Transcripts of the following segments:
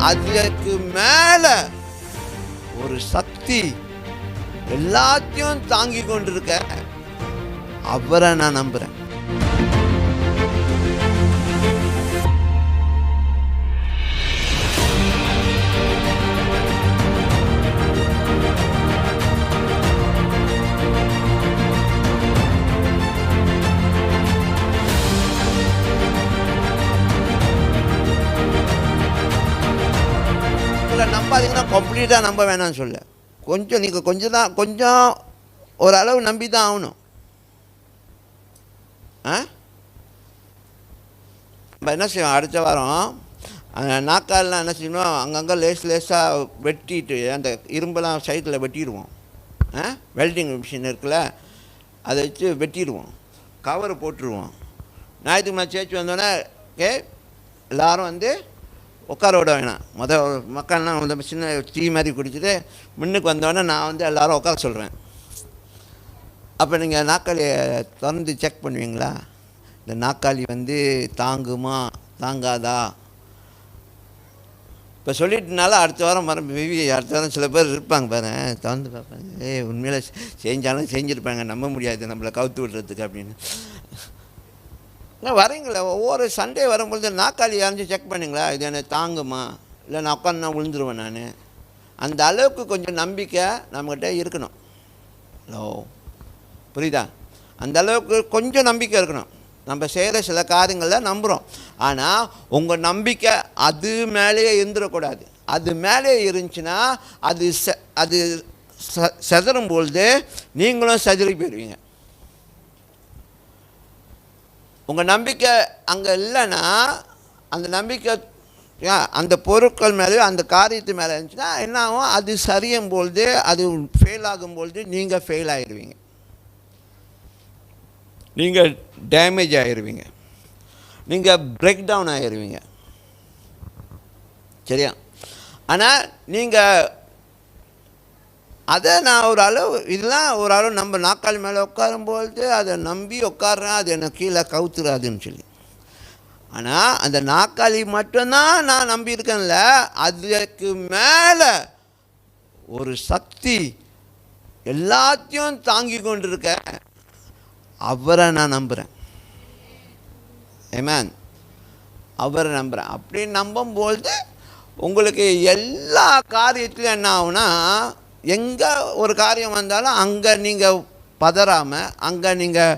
அதுக்கு மேல ஒரு சக்தி எல்லாத்தையும் தாங்கி கொண்டிருக்க அவரை நான் நம்புறேன். நம்பாதீங்கன்னா கம்ப்ளீட்டாக நம்ப வேணாம்னு சொல்ல. கொஞ்சம் நீங்கள் கொஞ்சம் தான் கொஞ்சம் ஓரளவு நம்பி தான் ஆகணும். ஆ? நம்ம என்ன செய்வோம்? அடுத்த வாரம் அந்த நாக்கால்லாம் என்ன செய்யணும் அங்கங்கே லேஸ் லேஸாக வெட்டிட்டு அந்த இரும்பெல்லாம் சைடில் வெட்டிடுவோம். ஆ? வெல்டிங் மிஷின் இருக்குல்ல அதை வச்சு வெட்டிடுவோம். கவர் போட்டுருவோம். ஞாயிற்றுக்கிழமை சேர்த்து வந்தோடனே ஏ எல்லாரும் வந்து உட்கார விட வேணாம். மொதல் மக்கள்லாம் வந்து சின்ன டீ மாதிரி குடிச்சிட்டு முன்னுக்கு வந்தோடனே நான் வந்து எல்லோரும் உட்கார சொல்கிறேன் அப்போ நீங்கள் நாக்காளியை திறந்து செக் பண்ணுவீங்களா? இந்த நாற்காலி வந்து தாங்குமா? தாங்காதா? இப்போ சொல்லிட்டனால அடுத்த வாரம் வர விவி அடுத்த வாரம் சில பேர் இருப்பாங்க பாரு. திறந்து பார்ப்பாங்க. ஏ உண்மையில் செஞ்சாலும் செஞ்சுருப்பாங்க. நம்ப முடியாது. நம்மளை கவுத்து விடுறதுக்கு அப்படின்னு. நான் வரீங்களே ஒவ்வொரு சண்டே வரும்பொழுது நாக்காளி யாரும் செக் பண்ணுங்களா? இது எனக்கு தாங்குமா? இல்லை நான் உட்காந்து நான் விழுந்துருவேன் நான்? அந்த அளவுக்கு கொஞ்சம் நம்பிக்கை நம்மக்கிட்ட இருக்கணும். ஹலோ புரியுதா? அந்த அளவுக்கு கொஞ்சம் நம்பிக்கை இருக்கணும். நம்ம செய்கிற சில காரியங்களில் நம்புகிறோம் ஆனால் உங்கள் நம்பிக்கை அது மேலேயே இருந்துடக்கூடாது அது மேலே இருந்துச்சுன்னா அது ச அது ச செதறும் பொழுது நீங்களும் செதறி போயிடுவீங்க உங்கள் நம்பிக்கை அங்கே இல்லைன்னா அந்த நம்பிக்கை ஏன் அந்த பொருட்கள் மேலே அந்த காரியத்து மேலே இருந்துச்சுன்னா என்ன ஆகும்? அது சரியும் பொழுது அது ஃபெயில் ஆகும் பொழுது நீங்கள் ஃபெயில் ஆகிடுவீங்க நீங்கள் டேமேஜ் ஆகிடுவீங்க நீங்கள் பிரேக் டவுன் ஆகிடுவீங்க சரியா? ஆனால் நீங்கள் அதை நான் ஒரு அளவு இதெல்லாம் ஒரு அளவு நம்ம நாக்கால் மேலே உட்காரும்பொழுது அதை நம்பி உட்காடுறேன் அது என்னை கீழே கவுத்துறாதுன்னு சொல்லி. ஆனால் அந்த நாக்காளி மட்டும்தான் நான் நம்பியிருக்கேன்ல அதுக்கு மேலே ஒரு சக்தி எல்லாத்தையும் தாங்கி கொண்டிருக்க அவரை நான் நம்புகிறேன் ஏமேன் அவரை நம்புகிறேன் அப்படி நம்பும்பொழுது உங்களுக்கு எல்லா காரியத்திலும் என்ன ஆகுனா எங்கே ஒரு காரியம் வந்தாலும் அங்கே நீங்கள் பதறாமல் அங்கே நீங்கள்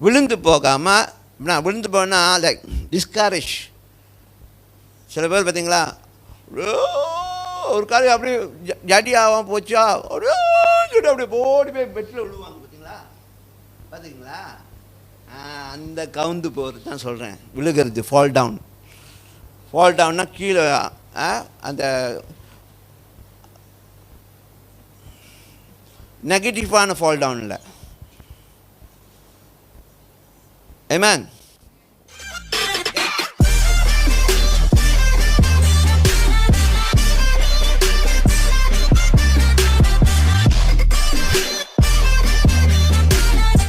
விழுந்து போகாமல் நான் விழுந்து போனால் லைக் டிஸ்கரேஜ் சில பேர் பார்த்தீங்களா ஒரு காரியம் அப்படியே ஜ- போச்சா? அப்படியே சொல்லிட்டு அப்படியே போய் பெட்டில் விழுவாங்க பார்த்தீங்களா? பார்த்தீங்களா? அந்த கவுந்து போகிறது தான் சொல்கிறேன் விழுகிறது ஃபால் டவுன் ஃபால் டவுன்னா கீழே ஆ, அந்த நெகட்டிவான ஃபால் டவுன் இல்லை ஏமேன்